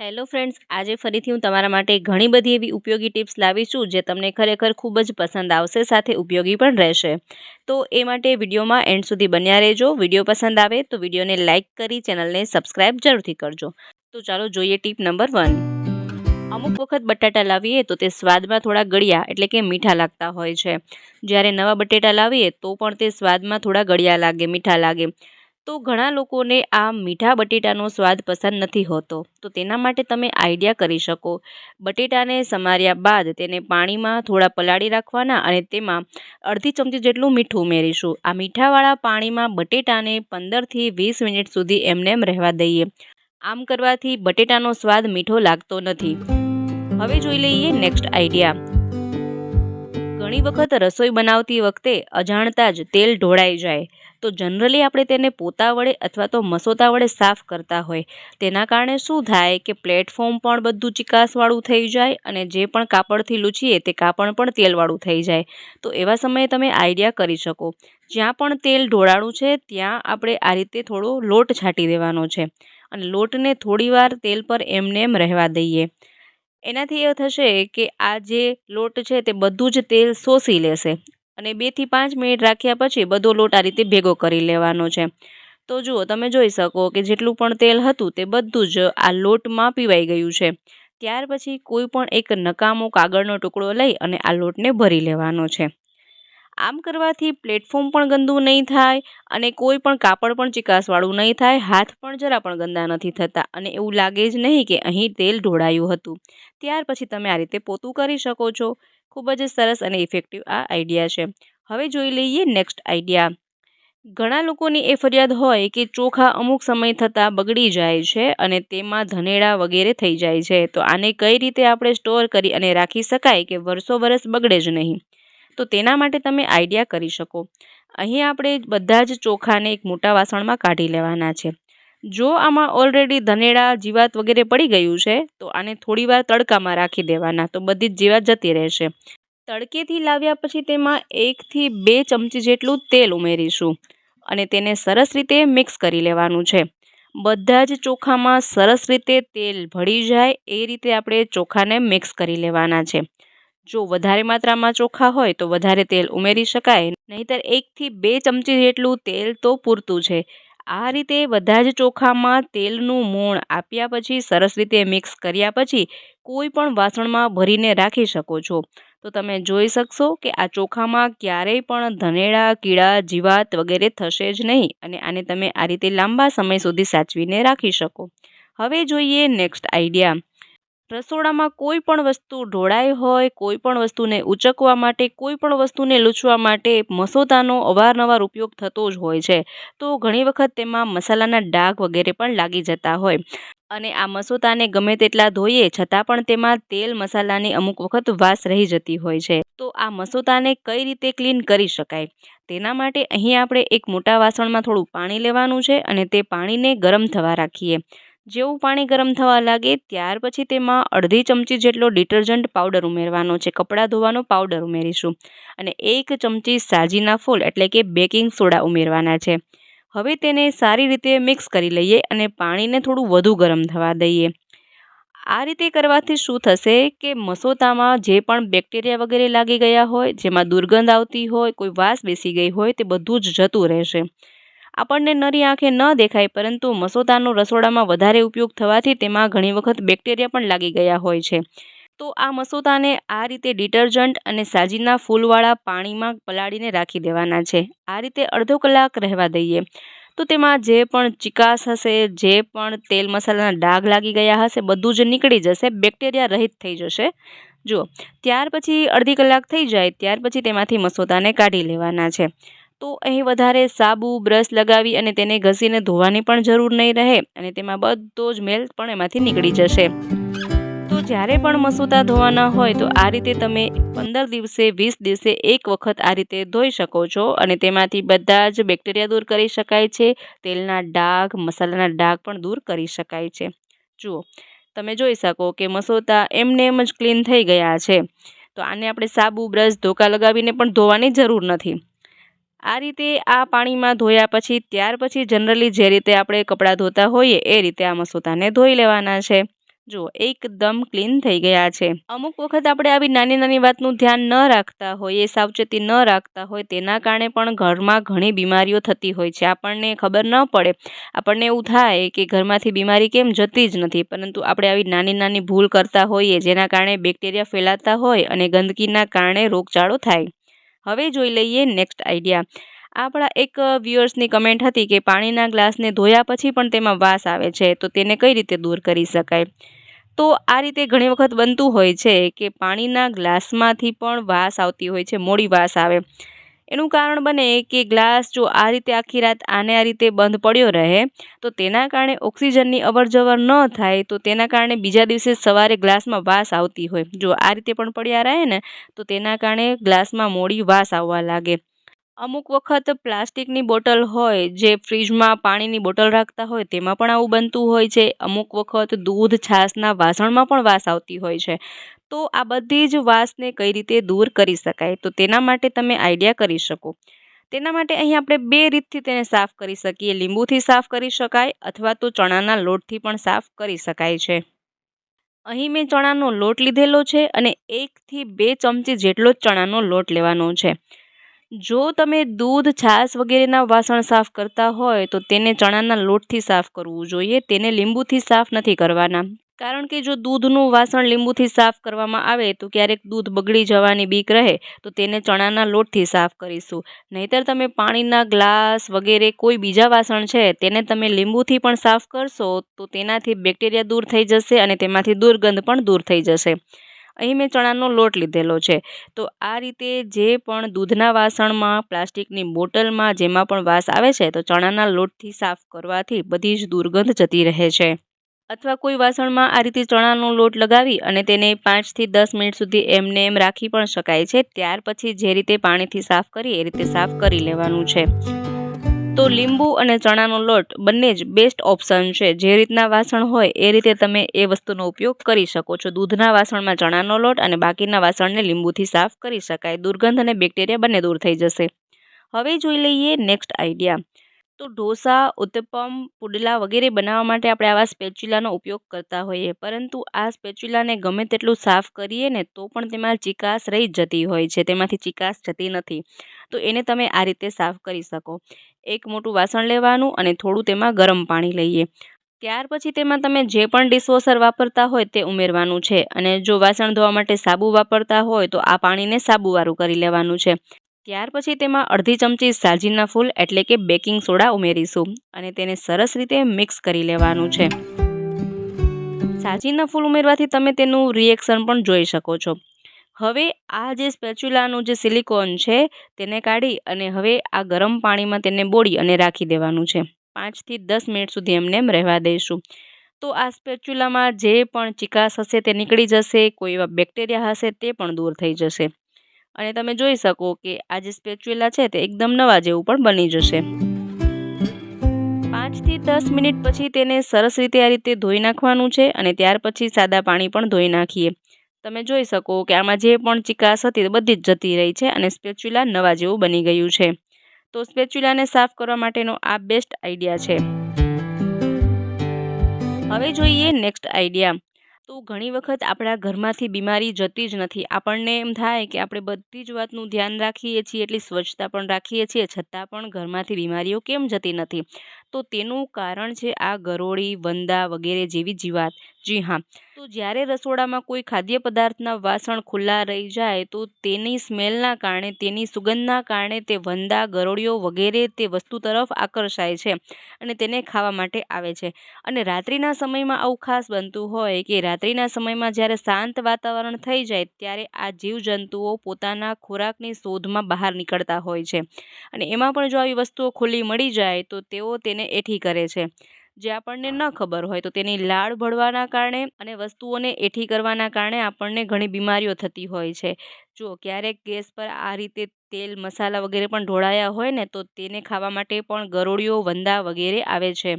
Hello friends આજે ફરીથી હું તમારા માટે ઘણી બધી એવી ઉપયોગી ટિપ્સ લાવી છું જે તમને ખરેખર ખૂબ જ પસંદ આવશે, સાથે ઉપયોગી પણ રહેશે. તો એ માટે વિડીયોમાં એન્ડ સુધી બન્યા રહેજો. વીડિયો પસંદ આવે તો વિડીયોને લાઇક કરી, ચેનલને સબસ્ક્રાઇબ જરૂરથી કરજો. તો ચાલો જોઈએ ટીપ નંબર વન અમુક વખત બટાટા લાવીએ તો તે સ્વાદમાં થોડા ગળ્યા, એટલે કે મીઠા લાગતા હોય છે. જ્યારે નવા બટેટા લાવીએ તો પણ તે સ્વાદમાં થોડા ગળ્યા લાગે, મીઠા લાગે. તો ઘણા લોકોને આ મીઠા બટેટાનો સ્વાદ પસંદ નથી હોતો. તો તેના માટે તમે આઈડિયા કરી શકો. બટેટાને સમાર્યા બાદ તેને પાણીમાં થોડા પલાળી રાખવાના અને તેમાં અડધી ચમચી જેટલું મીઠું ઉમેરીશું. આ મીઠાવાળા પાણીમાં બટેટાને પંદરથી વીસ મિનિટ સુધી એમને એમ રહેવા દઈએ. આમ કરવાથી બટેટાનો સ્વાદ મીઠો લાગતો નથી. હવે જોઈ લઈએ નેક્સ્ટ આઈડિયા. ઘણી વખત રસોઈ બનાવતી વખતે અજાણતા જ તેલ ઢોળાઈ જાય. તો જનરલી આપણે તેને પોતા વડે અથવા તો મસોતા વડે સાફ કરતા હોય. તેના કારણે શું થાય કે પ્લેટફોર્મ પણ બધું ચિકાસવાળું થઈ જાય અને જે પણ કાપડથી લૂછીએ તે કાપડ પણ તેલવાળું થઈ જાય. તો એવા સમયે તમે આઈડિયા કરી શકો. જ્યાં પણ તેલ ઢોળાણું છે, ત્યાં આપણે આ રીતે થોડો લોટ છાંટી દેવાનો છે અને લોટને થોડીવાર તેલ પર એમને એમ રહેવા દઈએ. એનાથી એ થશે કે આ જે લોટ છે તે બધું જ તેલ શોષી લેશે. અને બેથી પાંચ મિનિટ રાખ્યા પછી બધો લોટ આ રીતે ભેગો કરી લેવાનો છે. તો જુઓ, તમે જોઈ શકો કે જેટલું પણ તેલ હતું તે બધું જ આ લોટમાં પીવાઈ ગયું છે. ત્યાર પછી કોઈ પણ એક નકામો કાગળનો ટુકડો લઈ અને આ લોટને ભરી લેવાનો છે. આમ કરવાથી પ્લેટફોર્મ પણ ગંદુ નહીં થાય અને કોઈ પણ કાપડ પણ ચિકાસવાળું નહીં થાય, હાથ પણ જરા પણ ગંદા નથી થતા અને એવું લાગે જ નહીં કે અહીં તેલ ઢોળાયું હતું. ત્યાર પછી તમે આ રીતે પોતું કરી શકો છો. ખૂબ જ સરસ અને ઇફેક્ટિવ આ આઈડિયા છે. હવે જોઈ લઈએ નેક્સ્ટ આઈડિયા ઘણા લોકોની એ ફરિયાદ હોય કે ચોખા અમુક સમય થતાં બગડી જાય છે અને તેમાં ધનેડા વગેરે થઈ જાય છે. તો આને કઈ રીતે આપણે સ્ટોર કરી અને રાખી શકાય કે વર્ષો વર્ષ બગડે જ નહીં? તો તેના માટે તમે આઈડિયા કરી શકો. અહીં આપણે બધા જ ચોખાને એક મોટા વાસણમાં કાઢી લેવાના છે. જો આમાં ઓલરેડી ધનેડા, જીવાત વગેરે પડી ગયું છે, તો આને થોડીવાર તડકામાં રાખી દેવાના, તો બધી જ જીવાત જતી રહેશે. તડકેથી લાવ્યા પછી તેમાં એકથી બે ચમચી જેટલું તેલ ઉમેરીશું અને તેને સરસ રીતે મિક્સ કરી લેવાનું છે. બધા જ ચોખામાં સરસ રીતે તેલ ભળી જાય, એ રીતે આપણે ચોખાને મિક્સ કરી લેવાના છે. જો વધારે માત્રામાં ચોખા હોય, તો વધારે તેલ ઉમેરી શકાય, નહીંતર એકથી બે ચમચી જેટલું તેલ તો પૂરતું છે. આ રીતે બધા જ ચોખામાં તેલનું મૂણ આપ્યા પછી સરસ રીતે મિક્સ કર્યા પછી કોઈ પણ વાસણમાં ભરીને રાખી શકો છો. તો તમે જોઈ શકશો કે આ ચોખામાં ક્યારેય પણ ધનેડા, કીડા, જીવાત વગેરે થશે જ નહીં અને આને તમે આ રીતે લાંબા સમય સુધી સાચવીને રાખી શકો. હવે જોઈએ નેક્સ્ટ આઈડિયા. રસોડામાં કોઈ પણ વસ્તુ ઢોળાઈ હોય, કોઈ પણ વસ્તુને ઉચકવા માટે, કોઈ પણ વસ્તુને લૂછવા માટે મસોદાનો અવારનવાર ઉપયોગ થતો જ હોય છે. તો ઘણી વખત તેમાં મસાલાના ડાઘ વગેરે પણ લાગી જતા હોય. અને આ મસોદાને ગમે તેટલા ધોઈએ, છતાં પણ તેમાં તેલ મસાલાની અમુક વખત વાસ રહી જતી હોય છે. તો આ મસોદાને કઈ રીતે ક્લીન કરી શકાય? તેના માટે અહીં આપણે એક મોટા વાસણમાં થોડું પાણી લેવાનું છે અને તે પાણીને ગરમ થવા રાખીએ. જેવું પાણી ગરમ થવા લાગે ત્યાર પછી તેમાં અડધી ચમચી જેટલો ડિટર્જન્ટ પાવડર ઉમેરવાનો છે. કપડાં ધોવાનો પાવડર ઉમેરીશું. અને એક ચમચી સાજીના ફૂલ એટલે કે બેકિંગ સોડા ઉમેરવાના છે. હવે તેને સારી રીતે મિક્સ કરી લઈએ અને પાણીને થોડું વધુ ગરમ થવા દઈએ. આ રીતે કરવાથી શું થશે કે મસોતામાં જે પણ બેક્ટેરિયા વગેરે લાગી ગયા હોય, જેમાં દુર્ગંધ આવતી હોય, કોઈ વાસ બેસી ગઈ હોય, તે બધું જ જતું રહેશે. આપણને નરી આંખે ન દેખાય, પરંતુ મસોદાનો રસોડામાં વધારે ઉપયોગ થવાથી તેમાં ઘણી વખત બેક્ટેરિયા પણ લાગી ગયા હોય છે. તો આ મસોદાને આ રીતે ડિટર્જન્ટ અને સાજીના ફૂલવાળા પાણીમાં પલાળીને રાખી દેવાના છે. આ રીતે અડધો કલાક રહેવા દઈએ. તો તેમાં જે પણ ચિકાસ હશે, જે પણ તેલ મસાલાના ડાઘ લાગી ગયા હશે, બધું જ નીકળી જશે, બેક્ટેરિયા રહિત થઈ જશે. જુઓ, ત્યાર પછી અડધી કલાક થઈ જાય, ત્યાર પછી તેમાંથી મસોદાને કાઢી લેવાના છે. તો અહીં વધારે સાબુ, બ્રશ લગાવી અને તેને ઘસીને ધોવાની પણ જરૂર નહીં રહે અને તેમાં બધો જ મેલ પણ એમાંથી નીકળી જશે. તો જ્યારે પણ મસૂદા ધોવાના હોય તો આ રીતે તમે પંદર દિવસે, વીસ દિવસે એક વખત આ રીતે ધોઈ શકો છો અને તેમાંથી બધા જ બેક્ટેરિયા દૂર કરી શકાય છે. તેલના ડાઘ, મસાલાના ડાઘ પણ દૂર કરી શકાય છે. જુઓ, તમે જોઈ શકો કે મસોતા એમને એમ જ ક્લીન થઈ ગયા છે. તો આને આપણે સાબુ, બ્રશ, ધોકા લગાવીને પણ ધોવાની જરૂર નથી. આ રીતે આ પાણીમાં ધોયા પછી, ત્યાર પછી જનરલી જે રીતે આપણે કપડાં ધોતા હોઈએ, એ રીતે આ મસૂતાને ધોઈ લેવાના છે. જો એકદમ ક્લીન થઈ ગયા છે. અમુક વખત આપણે આવી નાની નાની વાતનું ધ્યાન ન રાખતા હોઈએ, સાવચેતી ન રાખતા હોય, તેના કારણે પણ ઘરમાં ઘણી બીમારીઓ થતી હોય છે. આપણને ખબર ન પડે. આપણને એવું થાય કે ઘરમાંથી બીમારી કેમ જતી જ નથી. પરંતુ આપણે આવી નાની નાની ભૂલ કરતા હોઈએ, જેના કારણે બેક્ટેરિયા ફેલાતા હોય અને ગંદકીના કારણે રોગચાળો થાય. હવે જોઈ લઈએ નેક્સ્ટ આઈડિયા આપણા એક વ્યુઅર્સની કમેન્ટ હતી કે પાણીના ગ્લાસને ધોયા પછી પણ તેમાં વાસ આવે છે, તો તેને કઈ રીતે દૂર કરી શકાય? તો આ રીતે ઘણી વખત બનતું હોય છે કે પાણીના ગ્લાસમાંથી પણ વાસ આવતી હોય છે, મોડી વાસ આવે. એનું કારણ બને કે ગ્લાસ જો આ રીતે આખી રાત આને આ રીતે બંધ પડ્યો રહે, તો તેના કારણે ઓક્સિજનની અવરજવર ન થાય, તો તેના કારણે બીજા દિવસે સવારે ગ્લાસમાં વાસ આવતી હોય. જો આ રીતે પણ પડ્યા રહે ને, તો તેના કારણે ગ્લાસમાં મોડી વાસ આવવા લાગે. અમુક વખત પ્લાસ્ટિકની બોટલ હોય, જે ફ્રીજમાં પાણીની બોટલ રાખતા હોય, તેમાં પણ આવું બનતું હોય છે. અમુક વખત દૂધ છાશના વાસણમાં પણ વાસ આવતી હોય છે. તો આ બધી જ વાસને કઈ રીતે દૂર કરી શકાય? તો તેના માટે તમે આઈડિયા કરી શકો. તેના માટે અહીં આપણે બે રીતથી તેને સાફ કરી શકીએ. લીંબુથી સાફ કરી શકાય અથવા તો ચણાના લોટથી પણ સાફ કરી શકાય છે. અહીં મેં ચણાનો લોટ લીધેલો છે અને એકથી બે ચમચી જેટલો ચણાનો લોટ લેવાનો છે. જો તમે દૂધ, છાશ વગેરેના વાસણ સાફ કરતા હોય તો તેને ચણાના લોટથી સાફ કરવું જોઈએ. તેને લીંબુથી સાફ નથી કરવાના. કારણ કે જો દૂધનું વાસણ લીંબુથી સાફ કરવામાં આવે તો ક્યારેક દૂધ બગડી જવાની બીક રહે, તો તેને ચણાના લોટથી સાફ કરીશું. નહીતર તમે પાણીના ગ્લાસ વગેરે કોઈ બીજા વાસણ છે, તેને તમે લીંબુથી પણ સાફ કરશો, તો તેનાથી બેક્ટેરિયા દૂર થઈ જશે અને તેમાંથી દુર્ગંધ પણ દૂર થઈ જશે. અહીં મેં ચણાનો લોટ લીધેલો છે. તો આ રીતે જે પણ દૂધના વાસણમાં, પ્લાસ્ટિકની બોટલમાં જેમાં પણ વાસ આવે છે, તો ચણાના લોટથી સાફ કરવાથી બધી જ દુર્ગંધ જતી રહે છે. અથવા કોઈ વાસણમાં આ રીતે ચણાનો લોટ લગાવી અને તેને પાંચથી દસ મિનિટ સુધી એમને એમ રાખી પણ શકાય છે. ત્યાર પછી જે રીતે પાણીથી સાફ કરી એ રીતે સાફ કરી લેવાનું છે. તો લીંબુ અને ચણાનો લોટ બંને જ બેસ્ટ ઓપ્શન છે. જે રીતના વાસણ હોય એ રીતે તમે એ વસ્તુનો ઉપયોગ કરી શકો છો. દૂધના વાસણમાં ચણાનો લોટ અને બાકીના વાસણને લીંબુથી સાફ કરી શકાય. દુર્ગંધ અને બેક્ટેરિયા બંને દૂર થઈ જશે. હવે જોઈ લઈએ નેક્સ્ટ આઈડિયા તો ઢોસા, ઉત્તપમ, પુડલા વગેરે બનાવવા માટે આપણે આવા સ્પેચ્યુલાનો ઉપયોગ કરતા હોઈએ. પરંતુ આ સ્પેચ્યુલાને ગમે તેટલું સાફ કરીએ ને, તો પણ તેમાં ચિકાસ રહી જતી હોય છે. તેમાંથી ચિકાસ જતી નથી. તો એને તમે આ રીતે સાફ કરી શકો. એક મોટું વાસણ લેવાનું અને થોડું તેમાં ગરમ પાણી લઈએ. ત્યાર પછી તેમાં તમે જે પણ ડિશવોશર વાપરતા હોય તે ઉમેરવાનું છે. અને જો વાસણ ધોવા માટે સાબુ વાપરતા હોય તો આ પાણીને સાબુવાળું કરી લેવાનું છે. ત્યાર પછી તેમાં અડધી ચમચી સાજીના ફૂલ એટલે કે બેકિંગ સોડા ઉમેરીશું અને તેને સરસ રીતે મિક્સ કરી લેવાનું છે. સાજીના ફૂલ ઉમેરવાથી તમે તેનું રિએક્શન પણ જોઈ શકો છો. હવે આ જે સ્પેચ્યુલાનું જે સિલિકોન છે તેને કાઢી અને હવે આ ગરમ પાણીમાં તેને બોળી અને રાખી દેવાનું છે. પાંચથી દસ મિનિટ સુધી એમને એમ રહેવા દઈશું. તો આ સ્પેચ્યુલામાં જે પણ ચિકાસ હશે તે નીકળી જશે, કોઈ એવા બેક્ટેરિયા હશે તે પણ દૂર થઈ જશે. અને તમે જોઈ શકો કે આ જે સ્પેચ્યુલા છે તે એકદમ નવા જેવું પણ બની જશે. પાંચથી દસ મિનિટ પછી તેને સરસ રીતે આ રીતે ધોઈ નાખવાનું છે અને ત્યાર પછી સાદા પાણી પણ ધોઈ નાખીએ. તમે જોઈ શકો કે આમાં જે પણ ચિકાસ હતી તે બધી જ જતી રહી છે અને સ્પેચ્યુલા નવા જેવું બની ગયું છે. તો સ્પેચ્યુલાને સાફ કરવા માટેનો આ બેસ્ટ આઈડિયા છે. હવે જોઈએ નેક્સ્ટ આઈડિયા. તો ઘણી વખત આપણા ઘરમાંથી બીમારી જતી જ નથી. આપણને એમ થાય કે આપણે બધી જ વાતનું ધ્યાન રાખીએ છીએ, એટલી સ્વચ્છતા પણ રાખીએ છીએ, છતાં પણ ઘરમાંથી બીમારીઓ કેમ જતી નથી? તો તેનું કારણ છે આ ગરોળી, વંદા વગેરે જેવી જીવાત. જી હા. તો જ્યારે રસોડામાં કોઈ ખાદ્ય પદાર્થના વાસણ ખુલ્લા રહી જાય તો તેની સ્મેલના કારણે, તેની સુગંધના કારણે તે વંદા, ગરોળીઓ વગેરે તે વસ્તુ તરફ આકર્ષાય છે અને તેને ખાવા માટે આવે છે. અને રાત્રિના સમયમાં આવું ખાસ બનતું હોય કે રાત્રિના સમયમાં જ્યારે શાંત વાતાવરણ થઈ જાય ત્યારે આ જીવજંતુઓ પોતાના ખોરાકની શોધમાં બહાર નીકળતા હોય છે. અને એમાં પણ જો આવી વસ્તુઓ ખુલ્લી મળી જાય તો તેઓ તેને એઠી કરે છે. જે આપણને ન ખબર હોય તો તેની લાળ ભળવાના કારણે અને વસ્તુઓને એઠી કરવાના કારણે આપણને ઘણી બીમારીઓ થતી હોય છે. જો ક્યારેક ગેસ પર આ રીતે તેલ, મસાલા વગેરે પણ ઢોળાયા હોય ને તો તેને ખાવા માટે પણ ગરોળીઓ, વંદા વગેરે આવે છે.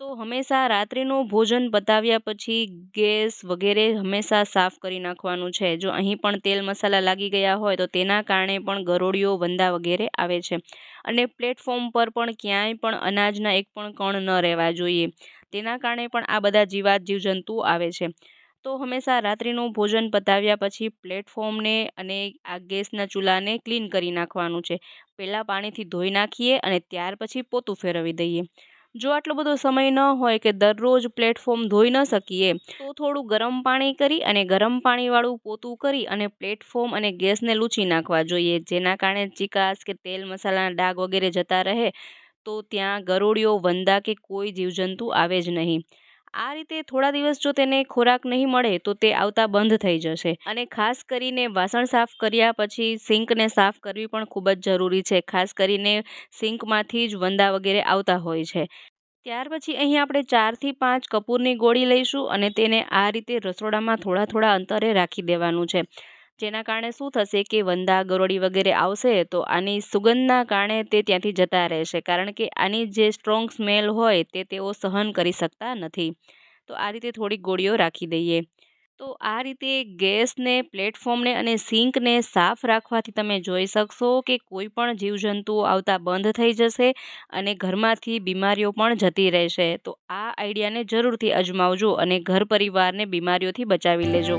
તો હંમેશા રાત્રિનું ભોજન પતાવ્યા પછી ગેસ વગેરે હંમેશા સાફ કરી નાખવાનું છે. જો અહીં પણ તેલ મસાલા લાગી ગયા હોય તો તેના કારણે પણ ગરોળીઓ, વંદા વગેરે આવે છે. અને પ્લેટફોર્મ પર પણ ક્યાંય પણ અનાજના એક પણ કણ ન રહેવા જોઈએ. તેના કારણે પણ આ બધા જીવાત જીવજંતુ આવે છે. તો હંમેશા રાત્રિનું ભોજન પતાવ્યા પછી પ્લેટફોર્મને અને આ ગેસના ચૂલાને ક્લીન કરી નાખવાનું છે. પહેલાં પાણીથી ધોઈ નાખીએ અને ત્યાર પછી પોતું ફેરવી દઈએ. જો આટલો બધો સમય ન હોય કે દરરોજ પ્લેટફોર્મ ધોઈ ન શકીએ, તો થોડું ગરમ પાણી કરી અને ગરમ પાણીવાળું પોતું કરી અને પ્લેટફોર્મ અને ગેસને લૂછી નાખવા જોઈએ. જેના કારણે ચિકાસ કે તેલ મસાલાના ડાઘ વગેરે જતા રહે, તો ત્યાં ગરોળીઓ, વંદા કે કોઈ જીવજંતુ આવે જ નહીં. આ રીતે થોડા દિવસ જો તેને ખોરાક નહીં મળે, તો તે આવતા બંધ થઈ જશે. અને ખાસ કરીને વાસણ સાફ કર્યા પછી સિંકને સાફ કરવી પણ ખૂબ જ જરૂરી છે. ખાસ કરીને સિંકમાંથી જ વંદા વગેરે આવતા હોય છે. ત્યાર પછી અહીં આપણે ચારથી પાંચ કપૂરની ગોળી લઈશું અને તેને આ રીતે રસોડામાં થોડા થોડા અંતરે રાખી દેવાનું છે. જેના કારણે શું થશે કે વંદા, ગરોળી વગેરે આવશે તો આની સુગંધના કારણે તે ત્યાંથી જતા રહેશે. કારણ કે આની જે સ્ટ્રોંગ સ્મેલ હોય તે તેઓ સહન કરી શકતા નથી. તો આ રીતે થોડીક ગોળીઓ રાખી દઈએ. તો આ રીતે ગેસને, પ્લેટફોર્મને અને સિંકને સાફ રાખવાથી તમે જોઈ શકશો કે કોઈ પણ જીવજંતુઓ આવતા બંધ થઈ જશે અને ઘરમાંથી બીમારીઓ પણ જતી રહેશે. તો આ આઈડિયાને જરૂરથી અજમાવજો અને ઘર પરિવારને બીમારીઓથી બચાવી લેજો.